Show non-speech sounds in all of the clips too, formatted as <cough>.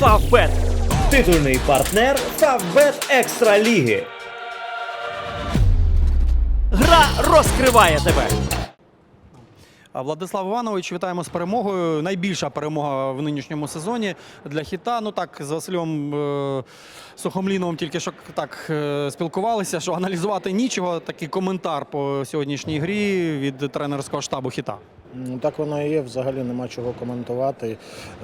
Фавбет. Титульний партнер Фавбет Екстра Ліги. Гра розкриває тебе. Владислав Іванович, вітаємо з перемогою. Найбільша перемога в нинішньому сезоні для хіта. Ну так, з Василем е, Сухомліновим тільки що так е, спілкувалися, що аналізувати нічого. Такий коментар по сьогоднішній грі від тренерського штабу хіта. Так воно і є. Взагалі нема чого коментувати.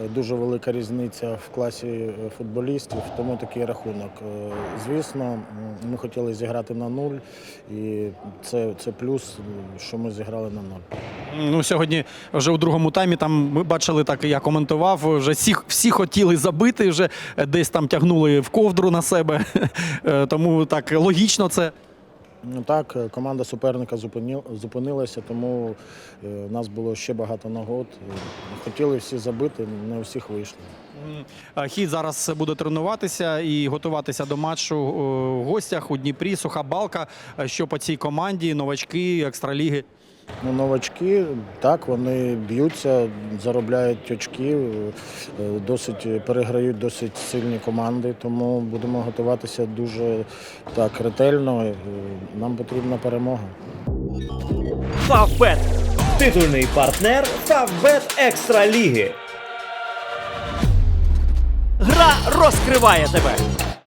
Е, Дуже велика різниця в класі е, футболістів, тому такий рахунок. Е, Звісно, ми хотіли зіграти на нуль, і це, це плюс, що ми зіграли на нуль. Ну, сьогодні вже у другому таймі там ми бачили, так я коментував. Вже всі, всі хотіли забити, вже десь там тягнули в ковдру на себе. <laughs> Тому так логічно це. Ну так, е, команда суперника зупинилася, тому в нас було ще багато нагод. Е, Хотіли всі забити, не всіх вийшло. Хід зараз буде тренуватися і готуватися до матчу е, в гостях у Дніпрі. Суха балка. Е, Що по цій команді, новачки, екстраліги. Ну, новачки, так, вони б'ються, заробляють очки, е, досить переграють досить сильні команди, тому будемо готуватися дуже так ретельно. Е, Нам потрібна перемога. Фавбет. Титульний партнер Фавбет Екстра Ліги. Гра розкриває тебе.